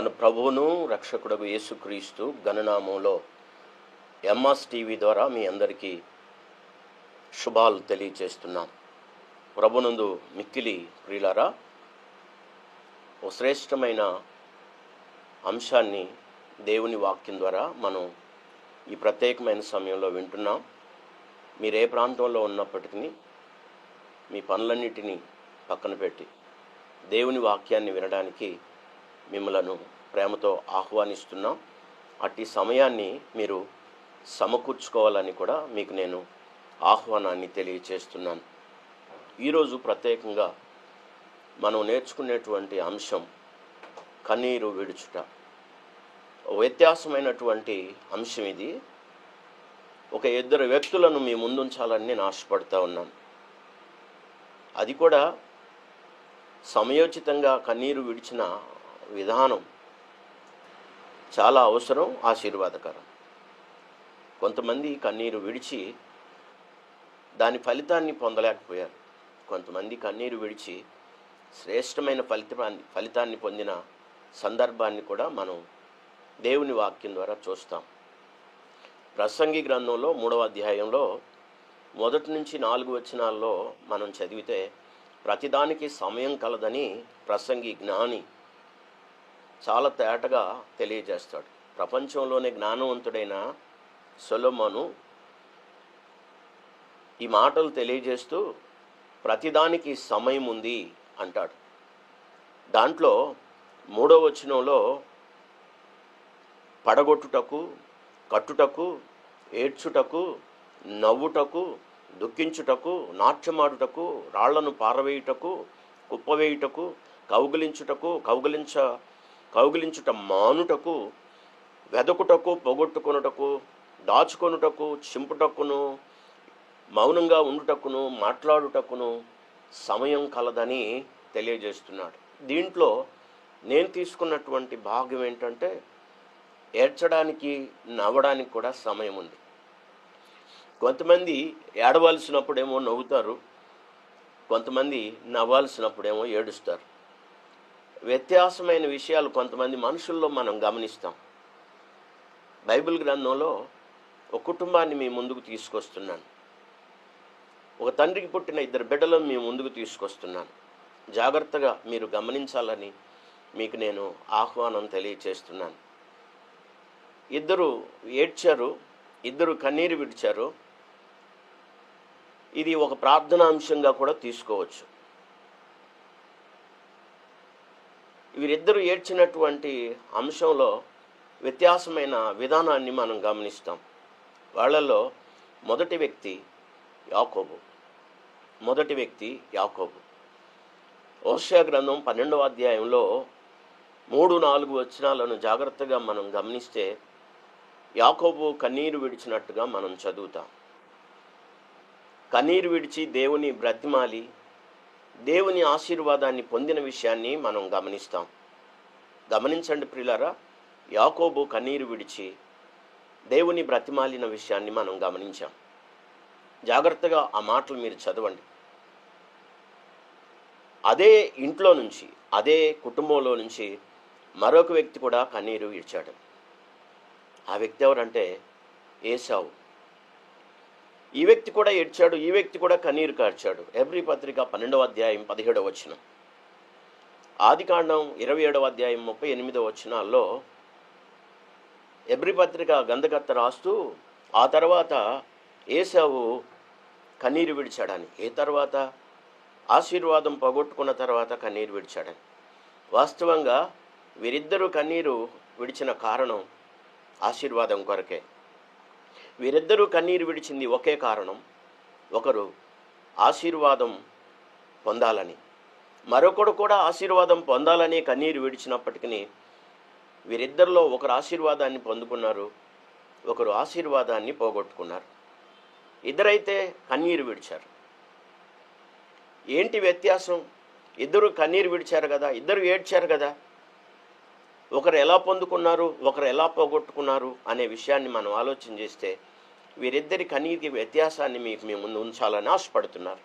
మన ప్రభువును రక్షకుడకు యేసుక్రీస్తు గణనామంలో ఎంఎస్ టీవీ ద్వారా మీ అందరికీ శుభాలు తెలియచేస్తున్నాం. ప్రభునందు మిక్కిలి ప్రియులారా ఓ శ్రేష్టమైన అంశాన్ని దేవుని వాక్యం ద్వారా మనం ఈ ప్రత్యేకమైన సమయంలో వింటున్నాం. మీరు ఏ ప్రాంతంలో ఉన్నప్పటికీ మీ పనులన్నిటినీ పక్కన పెట్టి దేవుని వాక్యాన్ని వినడానికి మిమ్మలను ప్రేమతో ఆహ్వానిస్తున్నాం. అట్టి సమయాన్ని మీరు సమకూర్చుకోవాలని కూడా మీకు నేను ఆహ్వానాన్ని తెలియచేస్తున్నాను. ఈరోజు ప్రత్యేకంగా మనం నేర్చుకునేటువంటి అంశం కన్నీరు విడుచుట. వ్యత్యాసమైనటువంటి అంశం ఇది. ఒక ఇద్దరు వ్యక్తులను మీ ముందుంచాలని నేను ఆశపడుతూ ఉన్నాను. అది కూడా సమయోచితంగా కన్నీరు విడిచిన విధానం. చాలా అవసరం ఆశీర్వాదకరం. కొంతమంది కన్నీరు విడిచి దాని ఫలితాన్ని పొందలేకపోయారు. కొంతమంది కన్నీరు విడిచి శ్రేష్టమైన ఫలితాన్ని ఫలితాన్ని పొందిన సందర్భాన్ని కూడా మనం దేవుని వాక్యం ద్వారా చూస్తాం. ప్రసంగి గ్రంథంలో మూడవ అధ్యాయంలో మొదటి నుంచి నాలుగు వచనాల్లో మనం చదివితే ప్రతిదానికి సమయం కలదని ప్రసంగి జ్ఞాని చాలా తేటగా తెలియజేస్తాడు. ప్రపంచంలోనే జ్ఞానవంతుడైన సొలొమోను ఈ మాటలు తెలియజేస్తూ ప్రతిదానికి సమయం ఉంది అంటాడు. దాంట్లో మూడో వచనంలో పడగొట్టుటకు కట్టుటకు ఏడ్చుటకు నవ్వుటకు దుఃఖించుటకు నాట్యమాడుటకు రాళ్ళను పారవేయుటకు కుప్పవేయుటకు కౌగిలించుటకు కౌగిలించ కౌగిలించుట మానుటకు వెదకుటకు పొగొట్టుకొనుటకు దాచుకొనుటకు చింపుటకును మౌనంగా ఉండుటకును మాట్లాడుటకును సమయం కలదని తెలియజేస్తున్నాడు. దీంట్లో నేను తీసుకున్నటువంటి భాగం ఏంటంటే ఏడ్చడానికి నవ్వడానికి కూడా సమయం ఉంది. కొంతమంది ఏడవలసినప్పుడేమో నవ్వుతారు కొంతమంది నవ్వాల్సినప్పుడేమో ఏడుస్తారు. వ్యత్యాసమైన విషయాలు కొంతమంది మనుషుల్లో మనం గమనిస్తాం. బైబిల్ గ్రంథంలో ఒక కుటుంబాన్ని మీ ముందుకు తీసుకొస్తున్నాను. ఒక తండ్రికి పుట్టిన ఇద్దరు బిడ్డలను మీ ముందుకు తీసుకొస్తున్నాను. జాగ్రత్తగా మీరు గమనించాలని మీకు నేను ఆహ్వానం తెలియచేస్తున్నాను. ఇద్దరు ఏడ్చారు ఇద్దరు కన్నీరు విడిచారు. ఇది ఒక ప్రార్థనాంశంగా కూడా తీసుకోవచ్చు. వీరిద్దరూ ఏడ్చినటువంటి అంశంలో వ్యత్యాసమైన విధానాన్ని మనం గమనిస్తాం. వాళ్ళలో మొదటి వ్యక్తి యాకోబు. మొదటి వ్యక్తి యాకోబు. ఓషియా గ్రంథం పన్నెండవ అధ్యాయంలో మూడు నాలుగు వచనాలను జాగ్రత్తగా మనం గమనిస్తే యాకోబు కన్నీరు విడిచినట్టుగా మనం చదువుతాం. కన్నీరు విడిచి దేవుని బ్రతిమాలి దేవుని ఆశీర్వాదాన్ని పొందిన విషయాన్ని మనం గమనిస్తాం. గమనించండి ప్రిలారా యాకోబు కన్నీరు విడిచి దేవుని బ్రతిమాలిన విషయాన్ని మనం గమనించాం. జాగ్రత్తగా ఆ మాటలు మీరు చదవండి. అదే ఇంట్లో నుంచి అదే కుటుంబంలో నుంచి మరొక వ్యక్తి కూడా కన్నీరు విడిచాడు. ఆ వ్యక్తి ఎవరంటే ఏసావు ఈ వ్యక్తి కూడా ఏడ్చాడు ఈ వ్యక్తి కూడా కన్నీరు కార్చాడు. ఎబ్రి పత్రిక పన్నెండవ అధ్యాయం పదిహేడవ వచనం. ఆదికాండం ఇరవై ఏడవ అధ్యాయం ముప్పై ఎనిమిదవ వచనాల్లో ఎబ్రి పత్రిక గంధకత్త రాస్తూ ఆ తర్వాత ఏసావు కన్నీరు విడిచాడని. ఏ తర్వాత? ఆశీర్వాదం పోగొట్టుకున్న తర్వాత కన్నీరు విడిచాడని. వాస్తవంగా వీరిద్దరూ కన్నీరు విడిచిన కారణం ఆశీర్వాదం కొరకే. వీరిద్దరూ కన్నీరు విడిచింది ఒకే కారణం ఒకరు ఆశీర్వాదం పొందాలని. మరొకడు కూడా ఆశీర్వాదం పొందాలని కన్నీరు విడిచినప్పటికీ వీరిద్దరిలో ఒకరు ఆశీర్వాదాన్ని పొందుకున్నారు ఒకరు ఆశీర్వాదాన్ని పోగొట్టుకున్నారు. ఇద్దరైతే కన్నీరు విడిచారు. ఏంటి వ్యత్యాసం? ఇద్దరు కన్నీరు విడిచారు కదా ఇద్దరు ఏడ్చారు కదా. ఒకరు ఎలా పొందుకున్నారు ఒకరు ఎలా పోగొట్టుకున్నారు అనే విషయాన్ని మనం ఆలోచన చేస్తే వీరిద్దరి కన్నీరికి వ్యత్యాసాన్ని మీకు మీ ముందు ఉంచాలని ఆశపడుతున్నారు.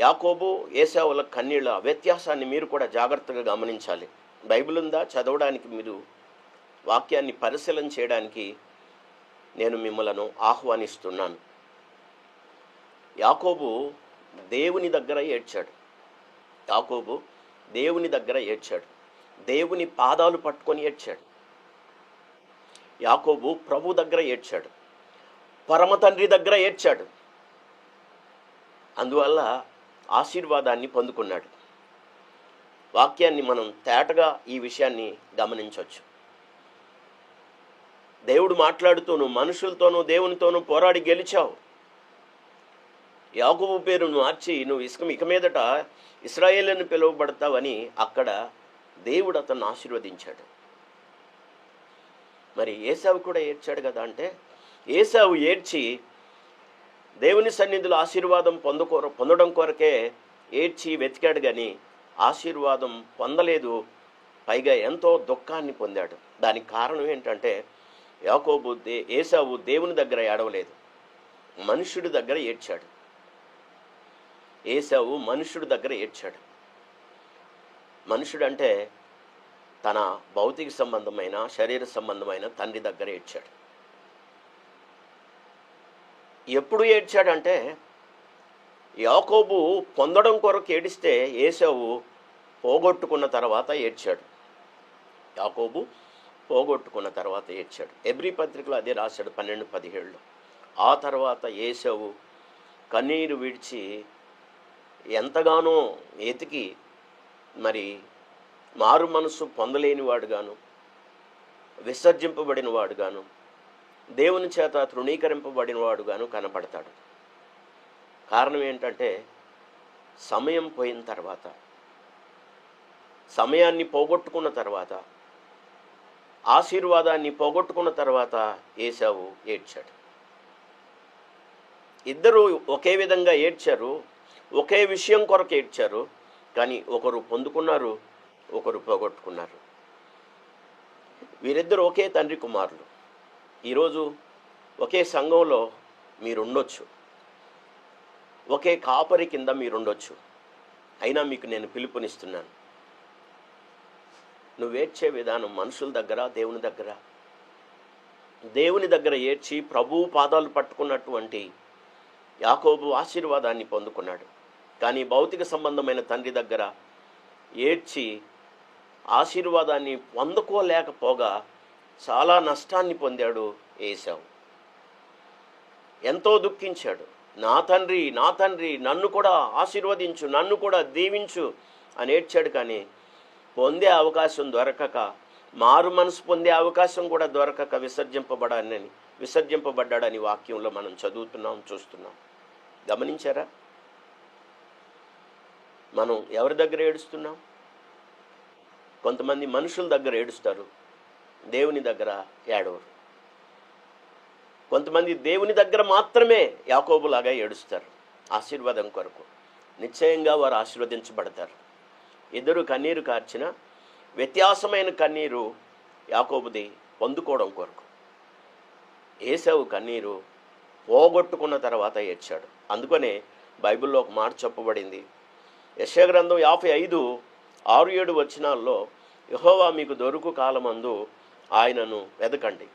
యాకోబు ఏసావుల కన్నీళ్ళ వ్యత్యాసాన్ని మీరు కూడా జాగ్రత్తగా గమనించాలి. బైబిల్ ఉందా? చదవడానికి మీరు వాక్యాన్ని పరిశీలన చేయడానికి నేను మిమ్మలను ఆహ్వానిస్తున్నాను. యాకోబు దేవుని దగ్గర ఏడ్చాడు. యాకోబు దేవుని దగ్గర ఏడ్చాడు. దేవుని పాదాలు పట్టుకొని ఏడ్చాడు. యాకోబు ప్రభు దగ్గర ఏడ్చాడు. పరమ తండ్రి దగ్గర ఏడ్చాడు. అందువల్ల ఆశీర్వాదాన్ని పొందుకున్నాడు. వాక్యాన్ని మనం తేటగా ఈ విషయాన్ని గమనించవచ్చు. దేవుడు మాట్లాడుతూను మనుషులతోనూ దేవునితోనూ పోరాడి గెలిచావు. యాకోబు పేరును మార్చి నువ్వు ఇసుక ఇక మీదట ఇస్రాయేల్ పిలువబడతావని అక్కడ దేవుడు అతను ఆశీర్వదించాడు. మరి ఏసావు కూడా ఏడ్చాడు కదా అంటే ఏసావు ఏడ్చి దేవుని సన్నిధిలో ఆశీర్వాదం పొందుకోర పొందడం కొరకే ఏడ్చి వెతికాడు కానీ ఆశీర్వాదం పొందలేదు. పైగా ఎంతో దుఃఖాన్ని పొందాడు. దానికి కారణం ఏంటంటే యాకోబు దే ఏసావు దేవుని దగ్గర ఏడవలేదు. మనుషుడి దగ్గర ఏడ్చాడు. ఏసావు మనుషుడి దగ్గర ఏడ్చాడు. మనుషుడు అంటే తన భౌతిక సంబంధమైన శరీర సంబంధమైన తండ్రి దగ్గర ఏడ్చాడు. ఎప్పుడు ఏడ్చాడంటే యాకోబు పొందడం కొరకు ఏడిస్తే ఏసావు పోగొట్టుకున్న తర్వాత ఏడ్చాడు. యాకోబు పోగొట్టుకున్న తర్వాత ఏడ్చాడు. ఎబ్రి పత్రికలో అదే రాశాడు పన్నెండు పదిహేడులో. ఆ తర్వాత ఏసావు కన్నీరు విడిచి ఎంతగానో ఎతికి మరి మారు మనసు పొందలేని వాడుగాను విసర్జింపబడిన వాడుగాను దేవుని చేత తృణీకరింపబడిన వాడుగాను కనపడతాడు. కారణం ఏంటంటే సమయం పోయిన తర్వాత సమయాన్ని పోగొట్టుకున్న తర్వాత ఆశీర్వాదాన్ని పోగొట్టుకున్న తర్వాత ఏసావు ఏడ్చాడు. ఇద్దరు ఒకే విధంగా ఏడ్చారు ఒకే విషయం కొరకు ఏడ్చారు కానీ ఒకరు పొందుకున్నారు ఒకరు పోగొట్టుకున్నారు. వీరిద్దరు ఒకే తండ్రి కుమారులు. ఈరోజు ఒకే సంఘంలో మీరుండొచ్చు. ఒకే కాపరి కింద మీరుండొచ్చు. అయినా మీకు నేను పిలుపునిస్తున్నాను. నువ్వు ఏడ్చే విధానం మనుషుల దగ్గర దేవుని దగ్గర. దేవుని దగ్గర ఏడ్చి ప్రభువు పాదాలు పట్టుకున్నటువంటి యాకోబు ఆశీర్వాదాన్ని పొందుకున్నాడు. కానీ భౌతిక సంబంధమైన తండ్రి దగ్గర ఏడ్చి ఆశీర్వాదాన్ని పొందుకోలేకపోగా చాలా నష్టాన్ని పొందాడు ఏసావు ఎంతో దుఃఖించాడు. నా తండ్రి నా తండ్రి నన్ను కూడా ఆశీర్వదించు నన్ను కూడా దీవించు అని ఏడ్చాడు కానీ పొందే అవకాశం దొరకక మారు మనసు పొందే అవకాశం కూడా దొరకక విసర్జింపబడానని విసర్జింపబడ్డాడని వాక్యంలో మనం చదువుతున్నాం చూస్తున్నాం. గమనించారా? మనం ఎవరి దగ్గర ఏడుస్తున్నాం? కొంతమంది మనుషుల దగ్గర ఏడుస్తారు. దేవుని దగ్గర ఏడవరు. కొంతమంది దేవుని దగ్గర మాత్రమే యాకోబులాగా ఏడుస్తారు. ఆశీర్వాదం కొరకు. నిశ్చయంగా వారు ఆశీర్వదించబడతారు. ఇద్దరు కన్నీరు కార్చిన వ్యత్యాసమైన కన్నీరు యాకోబుది పొందుకోవడం కొరకు. ఏసావు కన్నీరు పోగొట్టుకున్న తర్వాత ఏడ్చాడు. అందుకనే బైబిల్లో ఒక మాట చెప్పబడింది. యశగ్రంథం యాభై ఐదు ఆరు ఏడు వచనాల్లో యహోవా మీకు దొరుకు కాలమందు ఆయనను వెదకండి.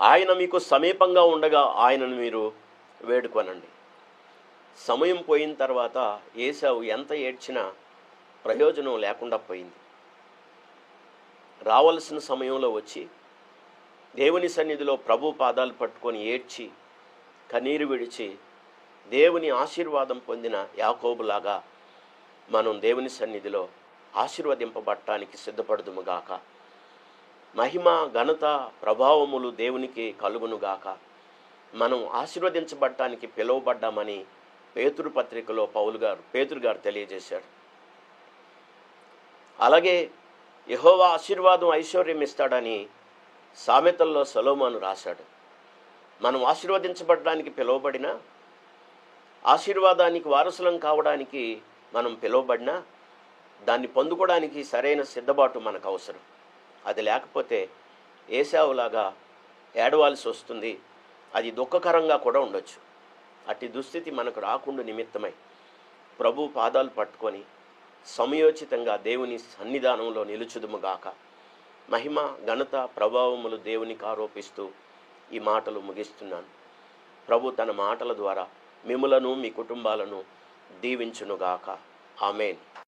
ఆయన మీకు సమీపంగా ఉండగా ఆయనను మీరు వేడుకొనండి. సమయం పోయిన తర్వాత ఏసావు ఎంత ఏడ్చినా ప్రయోజనం లేకుండా పోయింది. రావలసిన సమయంలో వచ్చి దేవుని సన్నిధిలో ప్రభు పాదాలు పట్టుకొని ఏడ్చి కన్నీరు విడిచి దేవుని ఆశీర్వాదం పొందిన యాకోబులాగా మనం దేవుని సన్నిధిలో ఆశీర్వదింపబడటానికి సిద్ధపడుదుముగాక. మహిమ ఘనత ప్రభావములు దేవునికి కలుగునుగాక. మనం ఆశీర్వదించబడటానికి పిలువబడ్డామని పేతురు పత్రికలో పౌలు గారు పేతురు గారు తెలియజేశాడు అలాగే యహోవా ఆశీర్వాదం ఐశ్వర్యం ఇస్తాడని సామెతల్లో సలోమాను రాశాడు. మనం ఆశీర్వదించబడడానికి పిలువబడిన ఆశీర్వాదానికి వారసులం కావడానికి మనం పిలువబడినా దాన్ని పొందుకోవడానికి సరైన సిద్ధబాటు మనకు అవసరం అది లేకపోతే ఏసావులాగా ఏడవాల్సి వస్తుంది. అది దుఃఖకరంగా కూడా ఉండొచ్చు. అట్టి దుస్థితి మనకు రాకుండా నిమిత్తమై ప్రభు పాదాలు పట్టుకొని సమయోచితంగా దేవుని సన్నిధానంలో నిలుచుదుముగాక మహిమ ఘనత ప్రభావములు దేవునికి ఆరోపిస్తూ ఈ మాటలు ముగిస్తున్నాను. ప్రభు తన మాటల ద్వారా మిములను మీ కుటుంబాలను దీవించునుగాక ఆమెన్.